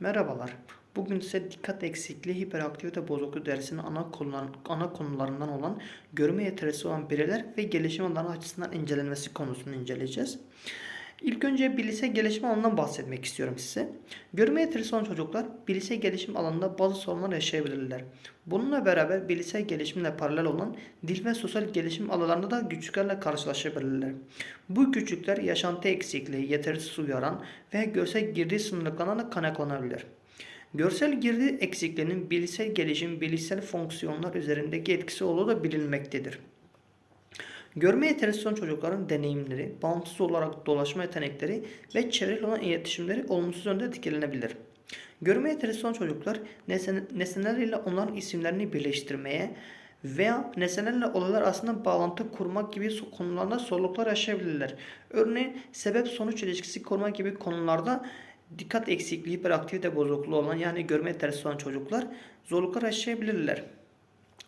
Merhabalar. Bugün size dikkat eksikliği hiperaktivite bozukluğu dersinin ana, konular, ana konularından olan görme yeterisi olan bireyler ve gelişim alanı açısından incelenmesi konusunu inceleyeceğiz. İlk önce bilişsel gelişim alanından bahsetmek istiyorum size. Görme yeterisi olan çocuklar bilişsel gelişim alanında bazı sorunlar yaşayabilirler. Bununla beraber bilişsel gelişimle paralel olan dil ve sosyal gelişim alanlarında da güçlüklerle karşılaşabilirler. Bu güçlükler yaşantı eksikliği, yetersiz uyaran ve görsel girdi sınırlıklarına kaynaklanabilir. Görsel girdi eksikliğinin bilişsel gelişim, bilişsel fonksiyonlar üzerindeki etkisi olduğu da bilinmektedir. Görme yetersiz olan çocukların deneyimleri, bağımsız olarak dolaşma yetenekleri ve çevreyle olan iletişimleri olumsuz yönde etkilenebilir. Görme yetersiz olan çocuklar nesne- nesnelerle onların isimlerini birleştirmeye veya nesnelerle olaylar arasında bağlantı kurmak gibi konularda zorluklar yaşayabilirler. Örneğin sebep sonuç ilişkisi kurmak gibi konularda dikkat eksikliği, hiperaktivite bozukluğu olan yani görme yetersiz olan çocuklar zorluklar yaşayabilirler.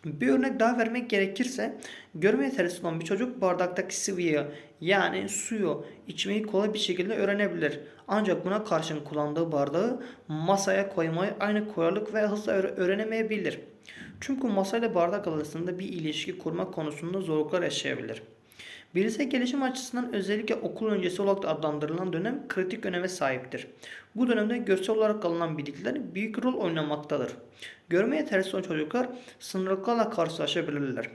Bir örnek daha vermek gerekirse görme yetersiz olan bir çocuk bardaktaki sıvıyı yani suyu içmeyi kolay bir şekilde öğrenebilir. Ancak buna karşın kullandığı bardağı masaya koymayı aynı kolaylık ve hızla öğre- öğrenemeyebilir. Çünkü masayla bardak arasında bir ilişki kurma konusunda zorluklar yaşayabilir. Bilişsel gelişim açısından özellikle okul öncesi olarak da adlandırılan dönem kritik öneme sahiptir. Bu dönemde görsel olarak alınan bilgiler büyük rol oynamaktadır. Görme yetersiz olan çocuklar sınırlıklarla karşılaşabilirler.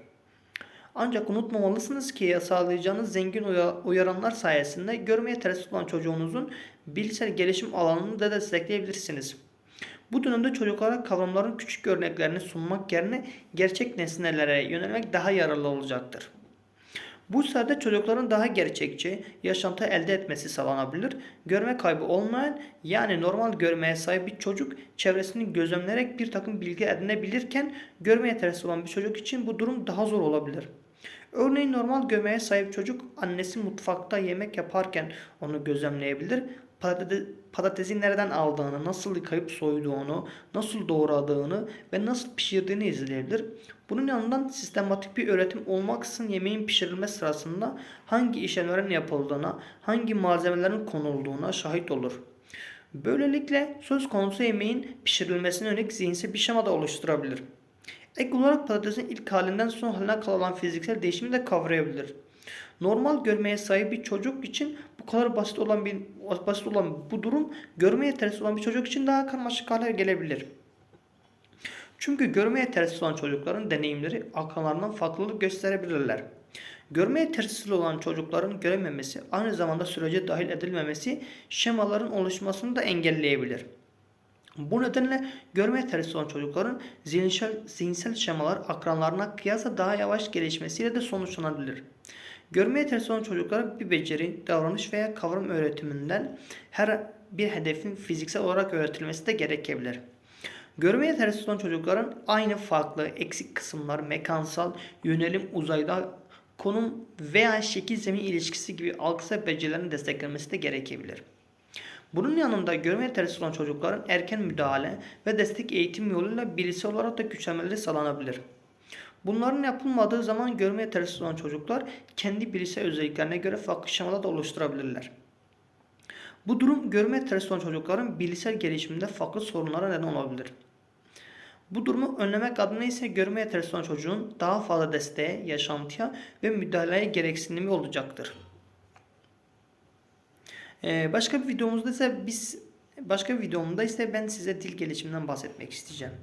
Ancak unutmamalısınız ki sağlayacağınız zengin uya- uyaranlar sayesinde görme yetersiz olan çocuğunuzun bilişsel gelişim alanını da destekleyebilirsiniz. Bu dönemde çocuklara kavramların küçük örneklerini sunmak yerine gerçek nesnelere yönelmek daha yararlı olacaktır. Bu sayede çocukların daha gerçekçi yaşantı elde etmesi sağlanabilir. Görme kaybı olmayan yani normal görmeye sahip bir çocuk çevresini gözlemleyerek bir takım bilgi edinebilirken görme yetersiz olan bir çocuk için bu durum daha zor olabilir. Örneğin normal görmeye sahip çocuk annesi mutfakta yemek yaparken onu gözlemleyebilir. Patate- Patatesi nereden aldığını, nasıl yıkayıp soyduğunu, nasıl doğradığını ve nasıl pişirdiğini izleyebilir. Bunun yanından sistematik bir öğretim olmaksızın yemeğin pişirilme sırasında hangi işlemlerin yapıldığına, hangi malzemelerin konulduğuna şahit olur. Böylelikle söz konusu yemeğin pişirilmesine yönelik zihinsel bir şema da oluşturabilir. Ek olarak patatesin ilk halinden son haline kalan fiziksel değişimi de kavrayabilir. Normal görmeye sahip bir çocuk için bu kadar basit olan bir basit olan bu durum görme yetersiz olan bir çocuk için daha karmaşık hale gelebilir. Çünkü görme yetersiz olan çocukların deneyimleri akranlarından farklılık gösterebilirler. Görme yetersiz olan çocukların görememesi aynı zamanda sürece dahil edilmemesi şemaların oluşmasını da engelleyebilir. Bu nedenle görme yetersiz olan çocukların zihinsel, zihinsel şemalar akranlarına kıyasla daha yavaş gelişmesiyle de sonuçlanabilir. Görme yetersiz olan çocukların bir beceri, davranış veya kavram öğretiminden her bir hedefin fiziksel olarak öğretilmesi de gerekebilir. Görme yetersiz olan çocukların aynı farklı eksik kısımlar, mekansal, yönelim uzayda, konum veya şekil zemin ilişkisi gibi algısal becerilerin desteklenmesi de gerekebilir. Bunun yanında görme yetersiz olan çocukların erken müdahale ve destek eğitim yoluyla bilişsel olarak da güçlenmeleri sağlanabilir. Bunların yapılmadığı zaman görme yetersiz olan çocuklar kendi bilişsel özelliklerine göre farklı şemalar da oluşturabilirler. Bu durum görme yetersiz olan çocukların bilişsel gelişiminde farklı sorunlara neden olabilir. Bu durumu önlemek adına ise görme yetersiz olan çocuğun daha fazla desteğe, yaşantıya ve müdahaleye gereksinimi olacaktır. Ee, başka bir videomuzda ise biz başka bir videomda ise ben size dil gelişiminden bahsetmek isteyeceğim.